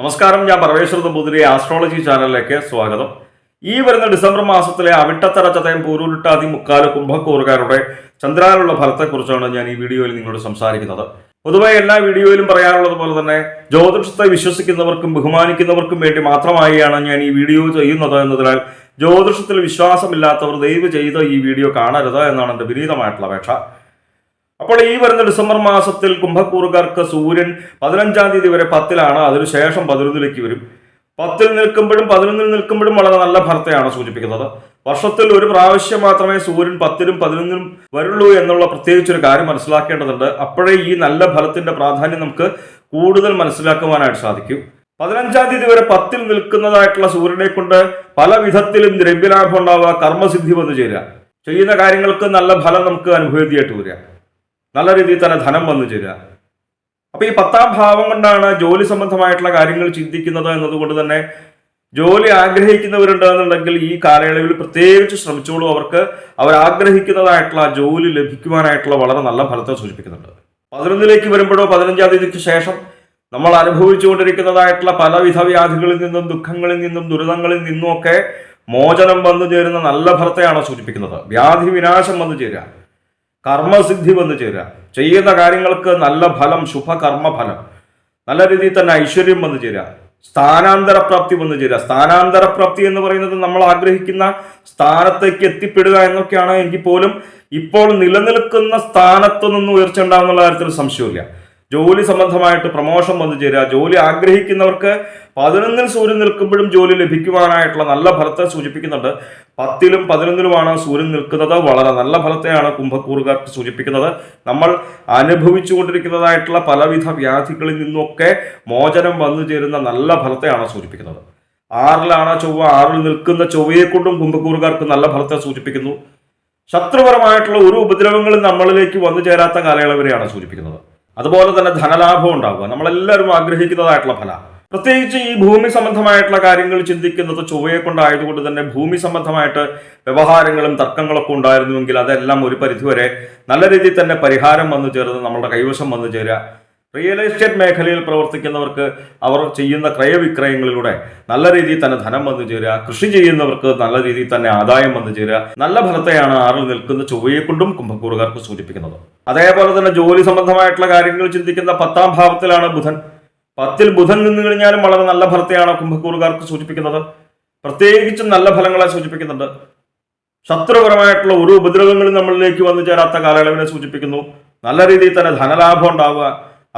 നമസ്കാരം ഞാൻ പരമേശ്വര നമ്പൂതിരി ആസ്ട്രോളജി ചാനലിലേക്ക് സ്വാഗതം. ഈ വരുന്ന ഡിസംബർ മാസത്തിലെ അവിട്ടത്തറ ചതയം പൂരുരുട്ടാതി മുക്കാൽ കുംഭക്കൂറുകാരുടെ ചന്ദ്രാനുള്ള ഫലത്തെക്കുറിച്ചാണ് ഞാൻ ഈ വീഡിയോയിൽ നിങ്ങളോട് സംസാരിക്കുന്നത്. പൊതുവെ എല്ലാ വീഡിയോയിലും പറയാറുള്ളത് പോലെ തന്നെ ജ്യോതിഷത്തെ വിശ്വസിക്കുന്നവർക്കും ബഹുമാനിക്കുന്നവർക്കും വേണ്ടി മാത്രമായാണ് ഞാൻ ഈ വീഡിയോ ചെയ്യുന്നത് എന്നതിനാൽ ജ്യോതിഷത്തിൽ വിശ്വാസമില്ലാത്തവർ ദയവ് ചെയ്ത് ഈ വീഡിയോ കാണരുത് എന്നാണ് എന്റെ വിനീതമായിട്ടുള്ള അപേക്ഷ. അപ്പോൾ ഈ വരുന്ന ഡിസംബർ മാസത്തിൽ കുംഭക്കൂറുകാർക്ക് സൂര്യൻ പതിനഞ്ചാം തീയതി വരെ പത്തിലാണ്. അതിനുശേഷം പതിനൊന്നിലേക്ക് വരും. പത്തിൽ നിൽക്കുമ്പോഴും പതിനൊന്നിൽ നിൽക്കുമ്പോഴും വളരെ നല്ല ഭർത്തയാണ് സൂചിപ്പിക്കുന്നത്. വർഷത്തിൽ ഒരു പ്രാവശ്യം മാത്രമേ സൂര്യൻ പത്തിനും പതിനൊന്നിനും വരുള്ളൂ എന്നുള്ള പ്രത്യേകിച്ചൊരു കാര്യം മനസ്സിലാക്കേണ്ടതുണ്ട്. അപ്പോഴേ ഈ നല്ല ഫലത്തിന്റെ പ്രാധാന്യം നമുക്ക് കൂടുതൽ മനസ്സിലാക്കുവാനായിട്ട് സാധിക്കും. പതിനഞ്ചാം തീയതി വരെ പത്തിൽ നിൽക്കുന്നതായിട്ടുള്ള സൂര്യനെ കൊണ്ട് പല വിധത്തിലും ദ്രവ്യലാഭം ഉണ്ടാവുക കർമ്മസിദ്ധി വന്നു ചേരുക. ചെയ്യുന്ന കാര്യങ്ങൾക്ക് നല്ല ഫലം നമുക്ക് അനുഭവേദ്യമായിട്ട് വരിക. നല്ല രീതിയിൽ തന്നെ ധനം വന്നു ചേരുക. അപ്പൊ ഈ പത്താം ഭാവം കൊണ്ടാണ് ജോലി സംബന്ധമായിട്ടുള്ള കാര്യങ്ങൾ ചിന്തിക്കുന്നത് എന്നതുകൊണ്ട് തന്നെ ജോലി ആഗ്രഹിക്കുന്നവരുണ്ട് എന്നുണ്ടെങ്കിൽ ഈ കാലയളവിൽ പ്രത്യേകിച്ച് ശ്രമിച്ചോളൂ. അവർക്ക് അവർ ആഗ്രഹിക്കുന്നതായിട്ടുള്ള ജോലി ലഭിക്കുവാനായിട്ടുള്ള വളരെ നല്ല ഫലത്തെ സൂചിപ്പിക്കുന്നുണ്ട്. പതിനൊന്നിലേക്ക് വരുമ്പോഴോ പതിനഞ്ചാം തീയതിക്ക് ശേഷം നമ്മൾ അനുഭവിച്ചുകൊണ്ടിരിക്കുന്നതായിട്ടുള്ള പലവിധ വ്യാധികളിൽ നിന്നും ദുഃഖങ്ങളിൽ നിന്നും ദുരിതങ്ങളിൽ നിന്നും ഒക്കെ മോചനം വന്നു ചേരുന്ന നല്ല ഫലത്തെയാണ് സൂചിപ്പിക്കുന്നത്. വ്യാധി വിനാശം വന്നു ചേരുക. കർമ്മസിദ്ധി വന്നു ചേരുക. ചെയ്യുന്ന കാര്യങ്ങൾക്ക് നല്ല ഫലം ശുഭകർമ്മ ഫലം നല്ല രീതിയിൽ തന്നെ ഐശ്വര്യം വന്നു ചേരുക. സ്ഥാനാന്തരപ്രാപ്തി വന്നു ചേരുക. സ്ഥാനാന്തരപ്രാപ്തി എന്ന് പറയുന്നത് നമ്മൾ ആഗ്രഹിക്കുന്ന സ്ഥാനത്തേക്ക് എത്തിപ്പെടുക എന്നൊക്കെയാണ് എങ്കിൽ പോലും ഇപ്പോൾ നിലനിൽക്കുന്ന സ്ഥാനത്ത് നിന്ന് ഉയർച്ച ഉണ്ടാകുന്നുള്ള കാര്യത്തിൽ സംശയമില്ല ജോലി സംബന്ധമായിട്ട് പ്രമോഷൻ വന്നു ചേരുക. ജോലി ആഗ്രഹിക്കുന്നവർക്ക് പതിനൊന്നിൽ സൂര്യൻ നിൽക്കുമ്പോഴും ജോലി ലഭിക്കുവാനായിട്ടുള്ള നല്ല ഫലത്തെ സൂചിപ്പിക്കുന്നുണ്ട്. പത്തിലും പതിനൊന്നിലുമാണ് സൂര്യൻ നിൽക്കുന്നത്. വളരെ നല്ല ഫലത്തെയാണ് കുംഭക്കൂറുകാർക്ക് സൂചിപ്പിക്കുന്നത്. നമ്മൾ അനുഭവിച്ചുകൊണ്ടിരിക്കുന്നതായിട്ടുള്ള പലവിധ വ്യാധികളിൽ നിന്നൊക്കെ മോചനം വന്നു ചേരുന്ന നല്ല ഫലത്തെയാണ് സൂചിപ്പിക്കുന്നത്. ആറിലാണ് ചൊവ്വ. ആറിൽ നിൽക്കുന്ന ചൊവ്വയെ കൊണ്ടും കുംഭക്കൂറുകാർക്ക് നല്ല ഫലത്തെ സൂചിപ്പിക്കുന്നു. ശത്രുപരമായിട്ടുള്ള ഒരു ഉപദ്രവങ്ങളും നമ്മളിലേക്ക് വന്നു ചേരാത്ത കാലയളവിനെയാണ് സൂചിപ്പിക്കുന്നത്. അതുപോലെ തന്നെ ധനലാഭം ഉണ്ടാവുക. നമ്മളെല്ലാവരും ആഗ്രഹിക്കുന്നതായിട്ടുള്ള ഫല. പ്രത്യേകിച്ച് ഈ ഭൂമി സംബന്ധമായിട്ടുള്ള കാര്യങ്ങൾ ചിന്തിക്കുന്നത് ചൊവ്വയെ കൊണ്ടായതുകൊണ്ട് തന്നെ ഭൂമി സംബന്ധമായിട്ട് വ്യവഹാരങ്ങളും തർക്കങ്ങളൊക്കെ ഉണ്ടായിരുന്നുവെങ്കിൽ അതെല്ലാം ഒരു പരിധിവരെ നല്ല രീതിയിൽ തന്നെ പരിഹാരം വന്നു ചേർന്ന് നമ്മളുടെ കൈവശം വന്നു ചേരുക. റിയൽ എസ്റ്റേറ്റ് മേഖലയിൽ പ്രവർത്തിക്കുന്നവർക്ക് അവർ ചെയ്യുന്ന ക്രയവിക്രയങ്ങളിലൂടെ നല്ല രീതിയിൽ തന്നെ ധനം വന്നു ചേരുക കൃഷി ചെയ്യുന്നവർക്ക് നല്ല രീതിയിൽ തന്നെ ആദായം വന്നു ചേരുക നല്ല ഫലത്തെയാണ് ആറിൽ നിൽക്കുന്ന ചൊവ്വയെ കൊണ്ടും കുംഭക്കൂറുകാർക്ക് സൂചിപ്പിക്കുന്നത്. അതേപോലെ തന്നെ ജോലി സംബന്ധമായിട്ടുള്ള കാര്യങ്ങൾ ചിന്തിക്കുന്ന പത്താം ഭാവത്തിലാണ് ബുധൻ. പത്തിൽ ബുധൻ നിന്ന് കഴിഞ്ഞാലും വളരെ നല്ല ഫലത്തെയാണ് കുംഭക്കൂറുകാർക്ക് സൂചിപ്പിക്കുന്നത്. പ്രത്യേകിച്ചും നല്ല ഫലങ്ങളെ സൂചിപ്പിക്കുന്നുണ്ട്. ശത്രുപരമായിട്ടുള്ള ഒരു ഉപദ്രവങ്ങളും നമ്മളിലേക്ക് വന്നു ചേരാത്ത കാലയളവിനെ സൂചിപ്പിക്കുന്നു. നല്ല രീതിയിൽ തന്നെ ധനലാഭം ഉണ്ടാവുക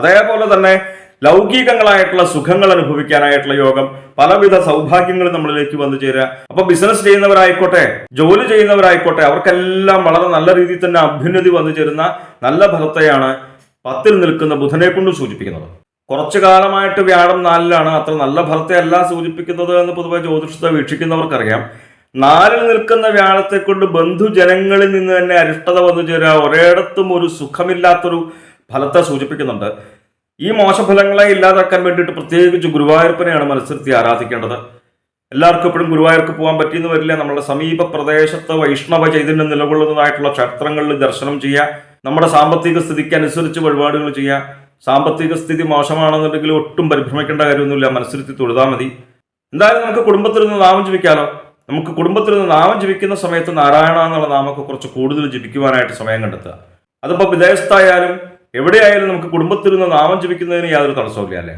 അതേപോലെ തന്നെ ലൗകികങ്ങളായിട്ടുള്ള സുഖങ്ങൾ അനുഭവിക്കാനായിട്ടുള്ള യോഗം പലവിധ സൗഭാഗ്യങ്ങൾ നമ്മളിലേക്ക് വന്നു ചേരുക. അപ്പൊ ബിസിനസ് ചെയ്യുന്നവരായിക്കോട്ടെ ജോലി ചെയ്യുന്നവരായിക്കോട്ടെ അവർക്കെല്ലാം വളരെ നല്ല രീതിയിൽ തന്നെ അഭ്യുന്നതി വന്നു ചേരുന്ന നല്ല ഫലത്തെയാണ് പത്തിൽ നിൽക്കുന്ന ബുധനെ കൊണ്ട് സൂചിപ്പിക്കുന്നത്. കുറച്ചു കാലമായിട്ട് വ്യാഴം നാലിലാണ് അത്ര നല്ല ഫലത്തെ അല്ല സൂചിപ്പിക്കുന്നത് എന്ന് പൊതുവെ ജ്യോതിഷത്തെ വീക്ഷിക്കുന്നവർക്കറിയാം. നാലിൽ നിൽക്കുന്ന വ്യാഴത്തെ കൊണ്ട് ബന്ധുജനങ്ങളിൽ നിന്ന് തന്നെ അരിഷ്ടത വന്നു ചേരുക. ഒരിടത്തും ഒരു സുഖമില്ലാത്തൊരു ഫലത്തെ സൂചിപ്പിക്കുന്നുണ്ട്. ഈ മോശഫലങ്ങളെ ഇല്ലാതാക്കാൻ വേണ്ടിയിട്ട് പ്രത്യേകിച്ച് ഗുരുവായൂരപ്പനെയാണ് മനസ്സിരുത്തി ആരാധിക്കേണ്ടത്. എല്ലാവർക്കും എപ്പോഴും ഗുരുവായൂർക്ക് പോകാൻ പറ്റിയെന്ന് വരില്ല. നമ്മുടെ സമീപ പ്രദേശത്ത് വൈഷ്ണവ ചൈതന്യം നിലകൊള്ളുന്നതായിട്ടുള്ള ക്ഷേത്രങ്ങളിൽ ദർശനം ചെയ്യുക. നമ്മുടെ സാമ്പത്തിക സ്ഥിതിക്ക് അനുസരിച്ച് വഴിപാടുകൾ ചെയ്യുക. സാമ്പത്തിക സ്ഥിതി മോശമാണെന്നുണ്ടെങ്കിൽ ഒട്ടും പരിഭ്രമിക്കേണ്ട കാര്യമൊന്നുമില്ല. മനസ്സിരുത്തി തൊഴുതാൽ മതി. എന്തായാലും നമുക്ക് കുടുംബത്തിൽ നിന്ന് നാമം ജപിക്കാലോ? നമുക്ക് കുടുംബത്തിൽ നിന്ന് നാമം ജപിക്കുന്ന സമയത്ത് നാരായണ എന്നുള്ള നാമൊക്കെ കുറച്ച് കൂടുതൽ ജപിക്കുവാനായിട്ട് സമയം കണ്ടെത്തുക. അതിപ്പോൾ വിദേശത്തായാലും എവിടെയായാലും നമുക്ക് കുടുംബത്തിൽ നിന്ന് നാമം ജപിക്കുന്നതിന് യാതൊരു തടസ്സമില്ല അല്ലേ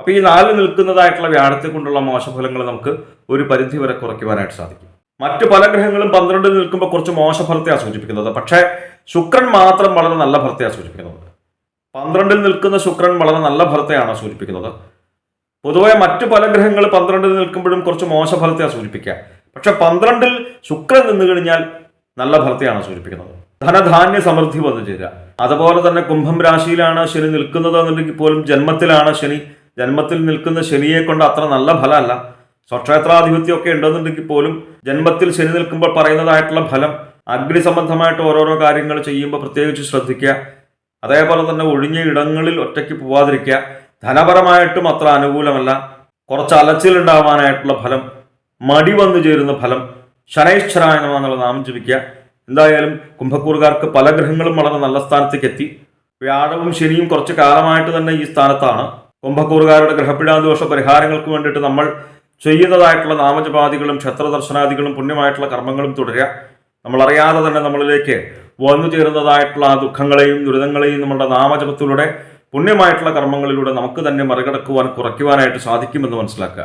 അപ്പോൾ ഈ നാല് നിൽക്കുന്നതായിട്ടുള്ള വ്യാഴത്തെ കൊണ്ടുള്ള മോശഫലങ്ങൾ നമുക്ക് ഒരു പരിധി വരെ കുറയ്ക്കുവാനായിട്ട് സാധിക്കും. മറ്റു പല ഗ്രഹങ്ങളും പന്ത്രണ്ടിൽ നിൽക്കുമ്പോൾ കുറച്ച് മോശഫലത്തെയാണ് സൂചിപ്പിക്കുന്നത് പക്ഷേ ശുക്രൻ മാത്രം വളരെ നല്ല ഫലത്തെയാണ് സൂചിപ്പിക്കുന്നത് പന്ത്രണ്ടിൽ നിൽക്കുന്ന ശുക്രൻ വളരെ നല്ല ഫലത്തെയാണ് സൂചിപ്പിക്കുന്നത് പൊതുവെ മറ്റു പല ഗ്രഹങ്ങൾ പന്ത്രണ്ടിൽ നിൽക്കുമ്പോഴും കുറച്ച് മോശഫലത്തെയാണ് സൂചിപ്പിക്കുക പക്ഷെ പന്ത്രണ്ടിൽ ശുക്രൻ നിന്ന് കഴിഞ്ഞാൽ നല്ല ഫലത്തെയാണ് സൂചിപ്പിക്കുന്നത് ധനധാന്യ സമൃദ്ധി വന്നു ചേരുക. അതുപോലെ തന്നെ കുംഭം രാശിയിലാണ് ശനി നിൽക്കുന്നത് എന്നുണ്ടെങ്കിൽ പോലും ജന്മത്തിലാണ് ശനി. ജന്മത്തിൽ നിൽക്കുന്ന ശനിയെ കൊണ്ട് അത്ര നല്ല ഫലമല്ല. സ്വക്ഷേത്രാധിപത്യം ഒക്കെ ഉണ്ടെന്നുണ്ടെങ്കിൽ പോലും ജന്മത്തിൽ ശനി നിൽക്കുമ്പോൾ പറയുന്നതായിട്ടുള്ള ഫലം അഗ്നി സംബന്ധമായിട്ട് ഓരോരോ കാര്യങ്ങൾ ചെയ്യുമ്പോൾ പ്രത്യേകിച്ച് ശ്രദ്ധിക്കുക. അതേപോലെ തന്നെ ഒഴിഞ്ഞ ഇടങ്ങളിൽ ഒറ്റയ്ക്ക് പോവാതിരിക്കുക. ധനപരമായിട്ടും അത്ര അനുകൂലമല്ല. കുറച്ച് അലച്ചിലുണ്ടാവാനായിട്ടുള്ള ഫലം മടി വന്നു ചേരുന്ന ഫലം ശനൈശ്വരായ എന്നുള്ള നാമം ജപിക്കുക. എന്തായാലും കുംഭക്കൂറുകാർക്ക് പല ഗ്രഹങ്ങളും വളരെ നല്ല സ്ഥാനത്തേക്ക് എത്തി. വ്യാഴവും ശനിയും കുറച്ച് കാലമായിട്ട് തന്നെ ഈ സ്ഥാനത്താണ്. കുംഭക്കൂറുകാരുടെ ഗ്രഹപ്പിടാദോഷ പരിഹാരങ്ങൾക്ക് വേണ്ടിയിട്ട് നമ്മൾ ചെയ്യുന്നതായിട്ടുള്ള നാമജപാദികളും ക്ഷേത്രദർശനാദികളും പുണ്യമായിട്ടുള്ള കർമ്മങ്ങളും തുടരുക. നമ്മളറിയാതെ തന്നെ നമ്മളിലേക്ക് വന്നു ചേരുന്നതായിട്ടുള്ള ആ ദുഃഖങ്ങളെയും ദുരിതങ്ങളെയും നമ്മളുടെ നാമജപത്തിലൂടെ പുണ്യമായിട്ടുള്ള കർമ്മങ്ങളിലൂടെ നമുക്ക് തന്നെ മറികടക്കുവാൻ കുറയ്ക്കുവാനായിട്ട് സാധിക്കുമെന്ന് മനസ്സിലാക്കുക.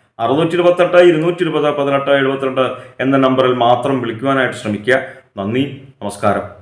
അറുന്നൂറ്റി ഇരുപത്തെട്ട് ഇരുന്നൂറ്റി ഇരുപത് പതിനെട്ട് എഴുപത്തിരണ്ട് എന്ന നമ്പറിൽ മാത്രം വിളിക്കുവാനായിട്ട് ശ്രമിക്കുക. നന്ദി നമസ്കാരം.